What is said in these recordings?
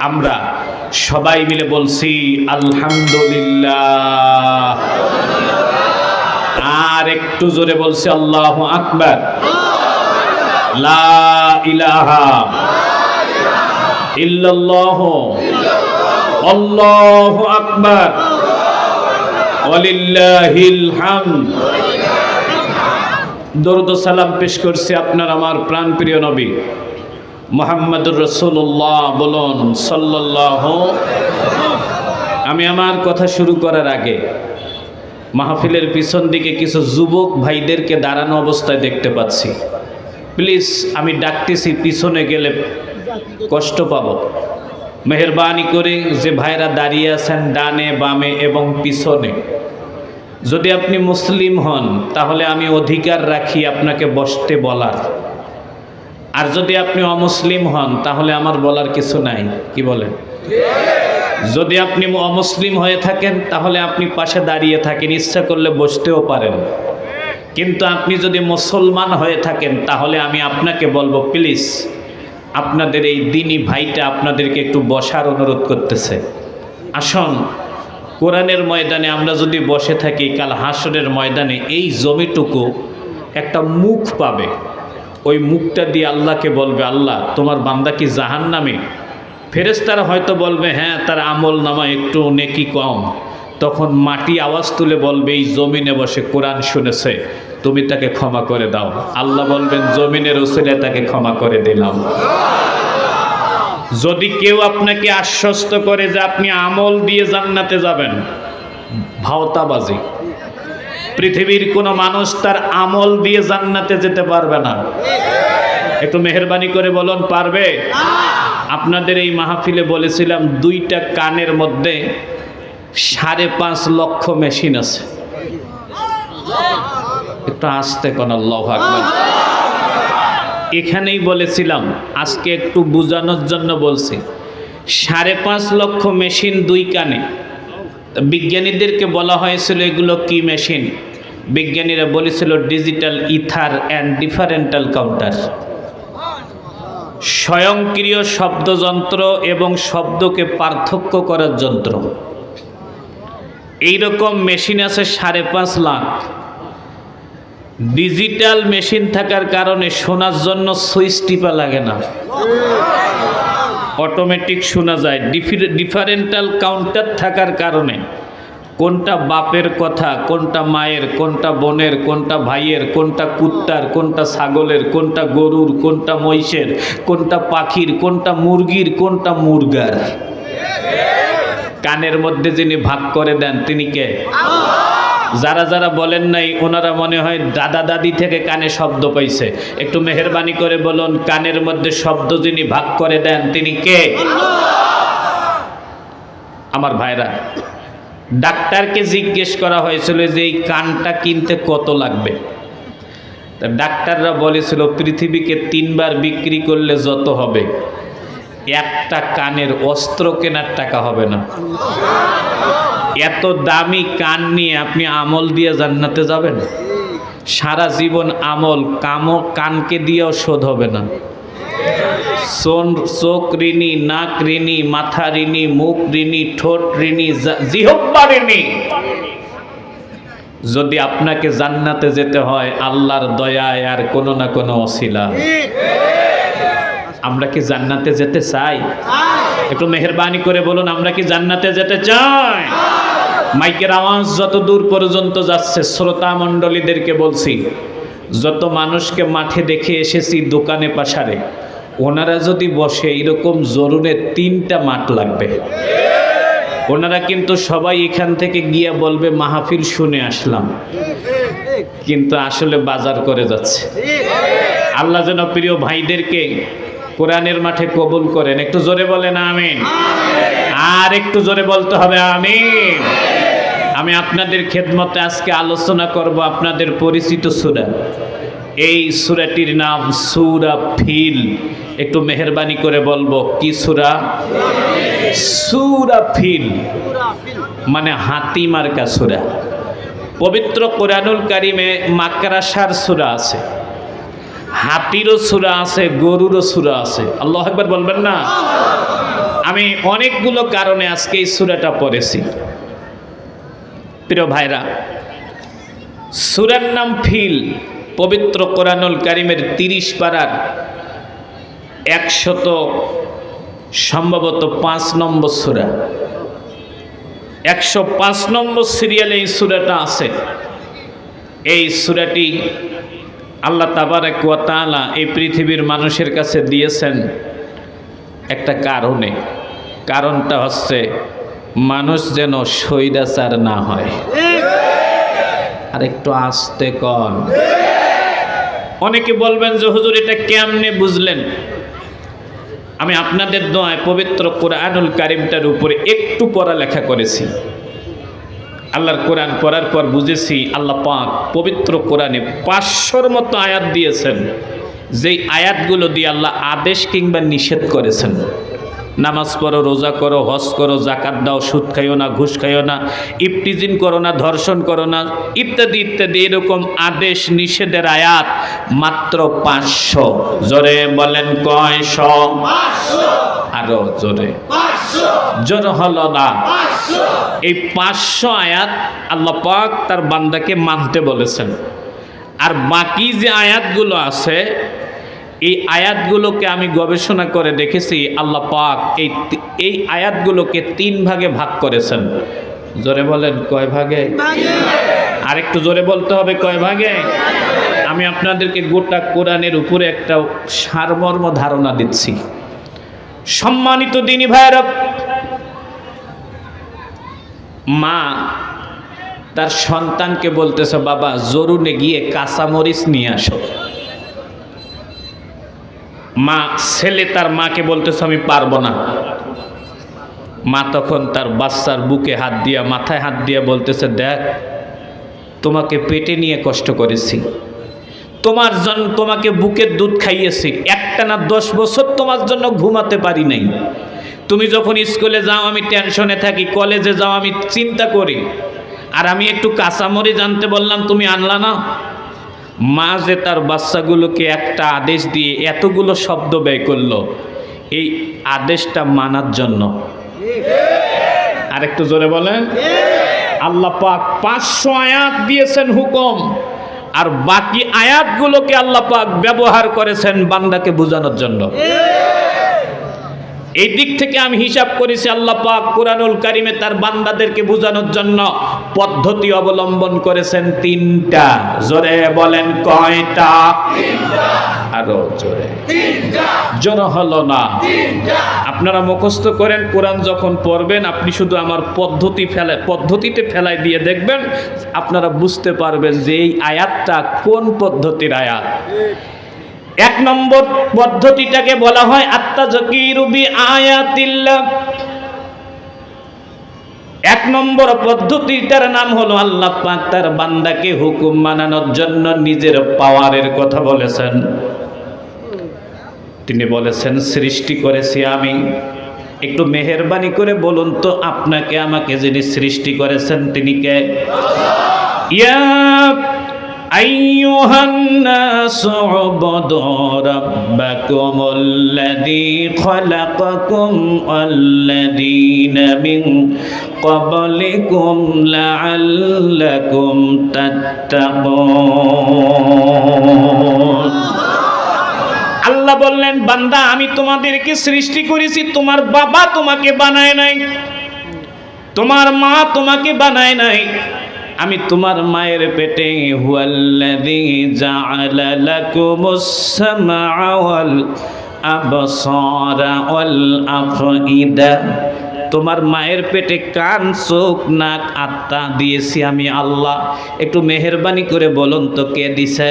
আমরা সবাই মিলে বলছি, আলহামদুলিল্লাহ। আর একটু জোরে বলছি, আল্লাহ আকবার। ইলাহা ইল্লাল্লাহ। আল্লাহু আকবার। দরুদ সালাম পেশ করছি আপনার আমার প্রাণপ্রিয় নবী। মোহাম্মদুর রসুল্লাহ বলুন সাল্লাহ আমি আমার কথা শুরু করার আগে মাহফিলের পিছন দিকে কিছু যুবক ভাইদেরকে দাঁড়ানো অবস্থায় দেখতে পাচ্ছি। প্লিজ, আমি ডাকতেছি, পিছনে গেলে কষ্ট পাব। মেহরবানি করে যে ভাইরা দাঁড়িয়ে আছেন ডানে, বামে এবং পিছনে। যদি আপনি মুসলিম হন, তাহলে আমি অধিকার রাখি আপনাকে বসতে বলার। আর যদি আপনি অমুসলিম হন, তাহলে আমার বলার কিছু নাই। কি বলেন? যদি আপনি অমুসলিম হয়ে থাকেন, তাহলে আপনি পাশে দাঁড়িয়ে থাকেন, ইচ্ছা করলে বসতেও পারেন। কিন্তু আপনি যদি মুসলমান হয়ে থাকেন, তাহলে আমি আপনাকে বলব, প্লিজ, আপনাদের এই দিনী ভাইটা আপনাদেরকে একটু বসার অনুরোধ করতেছে। আসুন, কোরআনের ময়দানে আমরা যদি বসে থাকি, কাল হাসরের ময়দানে এই জমিটুকু একটা মুখ পাবে। ওই মুখটা দিয়ে আল্লাহকে বলবে, আল্লাহ, তোমার বান্দা কি জাহান নামে ফেরেস্তারা হয়তো বলবে হ্যাঁ তার আমল নামা একটু নেকি কম। তখন মাটি আওয়াজ তুলে বলবে, এই জমিনে বসে কোরআন শুনেছে, তুমি তাকে ক্ষমা করে দাও। আল্লাহ বলবেন, জমিনের ওসিলে তাকে ক্ষমা করে দিলাম। যদি কেউ আপনাকে আশ্বস্ত করে যে আপনি আমল দিয়ে জান্নাতে যাবেন, ভাওতাবাজি। পৃথিবীর কোনো মানুষ তার আমল দিয়ে জান্নাতে যেতে পারবে না। একটু মেহরবানি করে বলুন, পারবে? আপনাদের এই মাহফিলে বলেছিলাম, দুইটা কানের মধ্যে সাড়ে পাঁচ লক্ষ মেশিন আছে। একটু আসতে কোন আল্লাহ এখানেই বলেছিলাম, আজকে একটু বোঝানোর জন্য বলছি, সাড়ে পাঁচ লক্ষ মেশিন দুই কানে। বিজ্ঞানীদেরকে বলা হয়েছিল, এগুলো কি মেশিন? বিজ্ঞানীরা বলেছিল digital ether and differential counter স্বয়ংক্রিয় শব্দযন্ত্র এবং শব্দকে পার্থক্য করার যন্ত্র। এইরকম মেশিন আছে সাড়ে পাঁচ লাখ। ডিজিটাল মেশিন থাকার কারণে শোনার জন্য সুইচ টিপা লাগে না। অটোমেটিক শোনা যায়। ডিফারেন্টাল কাউন্টার থাকার কারণে। কোনটা বাপের কথা, কোনটা মায়ের, কোনটা বোনের, কোনটা ভাইয়ের, কোনটা কুত্তার, কোনটা ছাগলের, কোনটা গরুর, কোনটা মহিষের, কোনটা পাখির, কোনটা মুরগির, কোনটা মুরগার? কানের মধ্যে যিনি ভাগ করে দেন, তিনি কে? যারা যারা বলেন নাই, ওনারা মনে হয় দাদা দাদি থেকে কানে শব্দ পাইছে। একটু মেহরবানি করে বলুন, কানের মধ্যে শব্দ যিনি ভাগ করে দেন, তিনি কে? আমার ভাইরা ডাক্তারকে জিজ্ঞেস করা হয়েছিল যে এই কানটা কিনতে কত লাগবে? তা ডাক্তাররা বলেছিল, পৃথিবীকে তিনবার বিক্রি করলে যত হবে, একটা কানের অস্ত্র কেনার টাকা হবে না। এত দামি কান নিয়ে আপনি আমল দিয়ে জান্নাতে যাবেন? সারা জীবন আমল কামো, কানকে দিয়েও শোধ হবে না। চোখ ঋণী, নাক ঋণী, মাথা ঋণী, মুখ ঋণী, ঠোঁট ঋণী জা- জিহ্বা ঋণী। যদি আপনাকে জান্নাতে যেতে হয়, আল্লাহর দয়ায় আর কোনো না কোনো অশিলা। আমরা কি জান্নাতে যেতে চাই? একটু মেহরবানি করে বলুন, আমরা কি জান্নাতে যেতে চাই? মাইকের আওয়াজ যত দূর পর্যন্ত যাচ্ছে শ্রোতা মণ্ডলীদেরকে বলছি, যত মানুষকে মাঠে দেখে এসেছি দোকানে, পাশারে ওনারা যদি বসে এরকম জরুরে তিনটা মাঠ লাগবে। ওনারা কিন্তু সবাই এখান থেকে গিয়ে বলবে, মাহফিল শুনে আসলাম। কিন্তু আসলে বাজার করে যাচ্ছে। আল্লাহ যেন প্রিয় ভাইদেরকে কোরআনের মাঠে কবুল করেন। একটু জোরে বলেন, আমিন। আর একটু জোরে বলতে হবে, আমিন। আমি আপনাদের খেদমতে আজকে আলোচনা করব আপনাদের পরিচিত সুরা। এই সুরাটির নাম সুরা ফিল। একটু মেহরবানি করে বলব, কি সুরা? সুরা ফিল। মানে হাতি মার্কা সুরা। পবিত্র কোরআনুল কারিমে মাকরাসার সুরা আছে। হাতিরও সুরা আছে, গরুরও সুরা আছে। আল্লাহ একবার বলবেন না? আমি অনেকগুলো কারণে আজকে এই সুরাটা পড়েছি। প্রিয় ভাইরা, সুরার নাম ফিল। পবিত্র কোরআনুল কারিমের তিরিশ পাড়ার একশত সম্ভবত পাঁচ নম্বর সুরা। একশো পাঁচ নম্বর সিরিয়ালে এই সুরাটা আছে। এই সুরাটি আল্লাহ তাবারাক ওয়া তাআলা এই পৃথিবীর মানুষের কাছে দিয়েছেন একটা কারণে। কারণটা হচ্ছে মানুষ যেন স্বৈরাচার না হয়। আর একটু আসতে কন। অনেকে বলবেন যে, হুজুর, এটা কেমনে বুঝলেন? আমি আপনাদের দোয়ায় পবিত্র কোরআনুল কারিমটার উপরে একটু পড়া লেখা করেছি। আল্লাহর কোরআন পড়ার পর বুঝেছি, আল্লাহ পাক পবিত্র কোরআনে পাঁচশোর মতো আয়াত দিয়েছেন। যেই আয়াতগুলো দিয়ে আল্লাহ আদেশ কিংবা নিষেধ করেছেন। নামাজ পড়ো রোজা করো হজ করো জাকাত দাও সুদ খাইও না ঘুষ খাইও না ইফটিজিন করো না ধর্ষণ করো না ইত্যাদি ইত্যাদি এরকম আদেশ নিষেধের আয়াত মাত্র পাঁচশো। জোরে বলেন কয় কয়শ আরও জোরে। জোর হলো না। এই পাঁচশো আয়াত আল্লাহ পাক তার বান্দাকে মানতে বলেছেন। আর বাকি যে আয়াতগুলো আছে এই আয়াতগুলোকে আমি গবেষণা করে দেখেছি, আল্লাহ পাক এই এই আয়াতগুলোকে তিন ভাগে ভাগ করেছেন। জোরে বলেন, কয় ভাগে? আর একটু জোরে বলতে হবে, কয় ভাগে? আমি আপনাদেরকে গোটা কোরআনের উপরে একটা সারমর্ম ধারণা দিচ্ছি। সম্মানিত দিনী ভাইরা মা তার সন্তানকে বলতেছে, বাবা জরুনে গিয়ে কাঁচামরিচ নিয়ে আসো। মা, ছেলে তার মাকে বলতেছে, আমি পারব না। মা তখন তার বাচ্চার বুকে হাত দিয়া, মাথায় হাত দিয়া বলতেছে, দেখ, তোমাকে পেটে নিয়ে কষ্ট করেছি। তোমার জন্য তোমাকে বুকের দুধ খাইয়েছি। একটা না দশ বছর তোমার জন্য ঘুমাতে পারি নাই। তুমি যখন স্কুলে যাও, আমি টেনশনে থাকি, কলেজে যাও, আমি চিন্তা করি। আর আমি একটু কাঁচামরি জানতে বললাম, তুমি আনলা না? মা যে তার বাচ্চাগুলোকে একটা আদেশ দিয়ে এতগুলো শব্দ ব্যয় করল, এই আদেশটা মানার জন্য। আর একটু জোরে বলেন। আল্লাহ পাক পাঁচশো আয়াত দিয়েছেন হুকুম, আর বাকি আয়াতগুলোকে আল্লাহ পাক ব্যবহার করেছেন বান্দাকে বোঝানোর জন্য। এই দিক থেকে আমি হিসাব করেছি আল্লাহ পাক কোরআনুল কারিমে তার বান্দাদেরকে বোঝানোর জন্য পদ্ধতি অবলম্বন করেছেন তিনটা। জোরে বলেন কয়টা? আরও জোরে। জোর হলো না। আপনারা মুখস্থ করেন কোরআন যখন পড়বেন আপনি শুধু আমার পদ্ধতি ফেলে পদ্ধতিতে ফেলাই দিয়ে দেখবেন আপনারা বুঝতে পারবেন যে এই আয়াতটা কোন পদ্ধতির আয়াত। এক নম্বর পদ্ধতিটাকে বলা হয় আত্মা জকিরুবি আয়াতিল্লা এক নম্বর পদ্ধতিটার নাম হলো আল্লাহ পাক তার বান্দাকে হুকুম মানানোর জন্য নিজের পাওয়ারের কথা বলেছেন। তিনি বলেছেন, সৃষ্টি করেছি আমি। একটু মেহেরবানি করে বলুন তো, আপনাকে আমাকে যিনি সৃষ্টি করেছেন তিনি কে? ইয়া أيها الناس اعبدوا ربكم الذي خلقكم والذين من قبلكم لعلكم تتقون আল্লাহ বললেন বান্দা আমি তোমাদেরকে সৃষ্টি করেছি তোমার বাবা তোমাকে বানায় নাই তোমার মা তোমাকে বানায় নাই আমি তোমার মায়ের পেটে হুয়াল্লাযী জাআলা লাকুমুস সামআ ওয়াল আবসারা ওয়াল আফইদা। তোমার মায়ের পেটে কান চোখ নাক আত্মা দিয়েছি আমি আল্লাহ। একটু মেহেরবানি করে বলুন তো কে দিছে?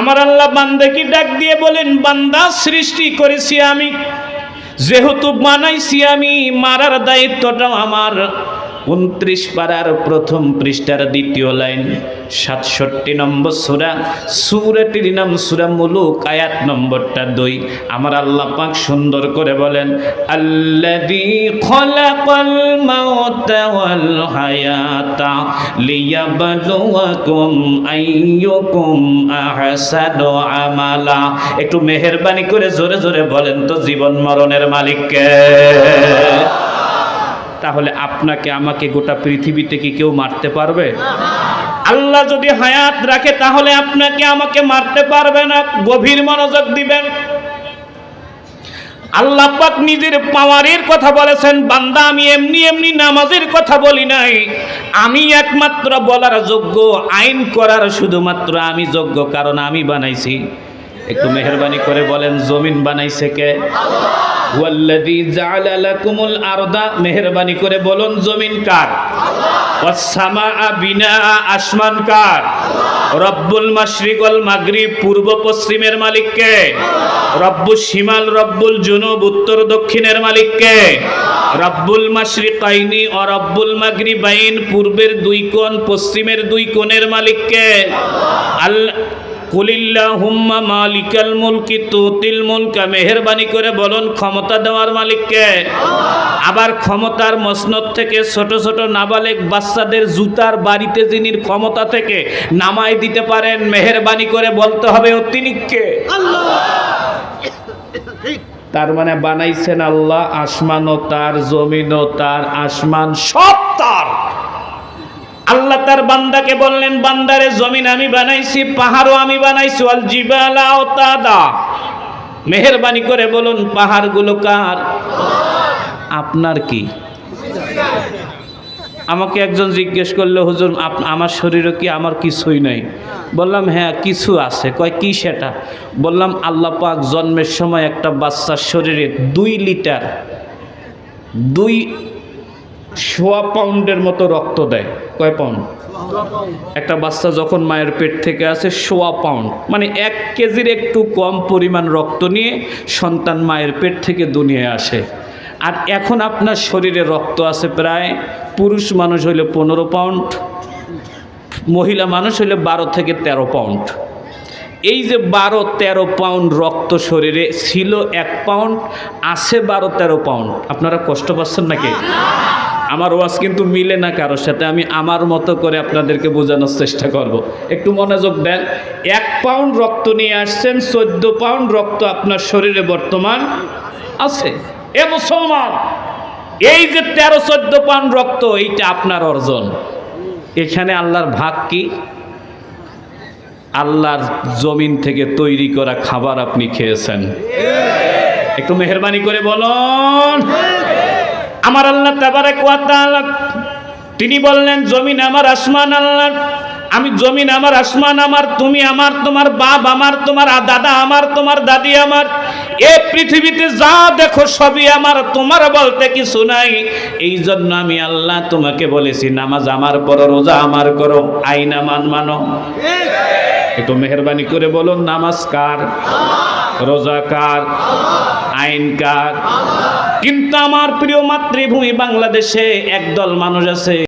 আমার আল্লাহ বান্দাকে ডাক দিয়ে বলেন বান্দা সৃষ্টি করেছি আমি যেহেতু বানাইছি আমি মারার দায়িত্বটাও আমার। উনত্রিশ পাড়ার প্রথম পৃষ্ঠার দ্বিতীয় লাইন, সাতষট্টি নম্বর সুরা, সুরাটির নাম সুরা মুলুক, আয়াত নম্বরটা দুই। আমার আল্লাহ পাক সুন্দর করে বলেন ওয়াল হায়াতা আমালা। একটু মেহেরবানি করে জোরে জোরে বলেন তো, জীবন মরণের মালিককে। তাহলে আপনাকে, আমাকে গোটা পৃথিবীতে কি কেউ মারতে পারবে? আল্লাহ যদি হায়াত রাখে, তাহলে আপনাকে আমাকে মারতে পারবে না। গভীর মনোযোগ দিবেন। আল্লাহ পাক নিজের পাওয়ারের কথা বলেছেন, বান্দা, আমি এমনি এমনি নামাজের কথা বলি নাই। আমি একমাত্র বলার যোগ্য, আইন করার শুধুমাত্র আমি যোগ্য, কারণ আমি বানাইছি। একটু মেহরবানি করে বলেন, জমিন বানাইছে কে? ওয়াল্লাযী জাআলা লাকুমুল আরদা মেহেরবানি করে বলুন জমিন কার? ওয়াসসামাআ বিনা আসমান কার? রব্বুল মাশরিক ওয়াল মাগরিব পূর্ব পশ্চিমের মালিক কে? রব্বুল শিমাল রব্বুল জুনুব উত্তর দক্ষিণের মালিক কে? রব্বুল মাশরিকাইনি ও রব্বুল মাগরিবাইন পূর্বের দুই কোণ পশ্চিমের দুই কোণের মালিক কে? আল্লাহ। কুলিল্লাহুম্মা মালিকাল মুলকি, তুতিল মুলকা, মেহেরবানি করে বলুন, ক্ষমতা দেওয়ার মালিককে আবার ক্ষমতার মসনদ থেকে ছোট ছোট নাবালেক বাচ্চাদের জুতার বাড়িতে যিনি ক্ষমতা থেকে নামাই দিতে পারেন, মেহেরবানি করে বলতে হবে তিনি তার মানে বানাইছেন আল্লাহ, আসমানও তার, জমিনও তার, আসমান সব তার। আল্লাহ তার বান্দাকে বললেন, বান্দারে, জমিন আমি বানাইছি, পাহাড়ও আমি বানাইছি আল জিবালা ও তাদা মেহেরবানি করে বলুন, পাহাড়গুলো কার? আপনার কি? আমাকে একজন জিজ্ঞেস করল, হুজুর আমার শরীরে কি, আমার কিছুই নাই? বললাম হ্যাঁ কিছু আছে। কয়, কি সেটা? বললাম, আল্লাহ পাক জন্মের সময় একটা বাচ্চার শরীরে দুই লিটার, দুই সোয়া পাউন্ডের মতো রক্ত দেয়। কয় পাউন্ড? একটা বাচ্চা যখন মায়ের পেট থেকে আসে, সোয়া পাউন্ড। মানে এক কেজির একটু কম পরিমাণ রক্ত নিয়ে সন্তান মায়ের পেট থেকে দুনিয়ায় আসে। আর এখন আপনার শরীরে রক্ত আছে প্রায়, পুরুষ মানুষ হইলে পনেরো পাউন্ড, মহিলা মানুষ হইলে বারো থেকে তেরো পাউন্ড। এই যে বারো, তেরো পাউন্ড রক্ত শরীরে ছিল এক পাউন্ড, আছে বারো, তেরো পাউন্ড। আপনারা কষ্ট পাচ্ছেন নাকি? আমার ওয়াজ কিন্তু মিলে না কারোর সাথে। আমি আমার মতো করে আপনাদেরকে বোঝানোর চেষ্টা করব। একটু মনোযোগ দেন। এক পাউন্ড রক্ত নিয়ে আসছেন, চোদ্দ পাউন্ড রক্ত আপনার শরীরে বর্তমান আছে। এ মুসলমান, এই যে তেরো, চোদ্দ পাউন্ড রক্ত, এইটা আপনার অর্জন। এখানে আল্লাহর ভাগ কি? আল্লাহর জমিন থেকে তৈরি করা খাবার আপনি খেয়েছেন। একটু মেহরবানি করে বলুন। আমার আল্লাহ তাবারাক ওয়া তাআলা, তিনি বললেন, জমিন আমার, আসমান আল্লাহ। আমি জমিন আমার, আসমান আমার, তুমি আমার, তোমার বাপ আমার, তোমার দাদা আমার, তোমার দাদি আমার। এ পৃথিবীতে যা দেখো সবই আমার, তোমার বলতে কিছু নাই। এই জন্য আমি আল্লাহ তোমাকে বলেছি, নামাজ আমার পড়ো, রোজা আমার করো, আইন মান মানো। একটু মেহরবানি করে বলুন, নামাজ কার? রোজা কার? আইন কার? কিন্তু আমার প্রিয় মাতৃভূমি বাংলাদেশে একদল মানুষ আছে।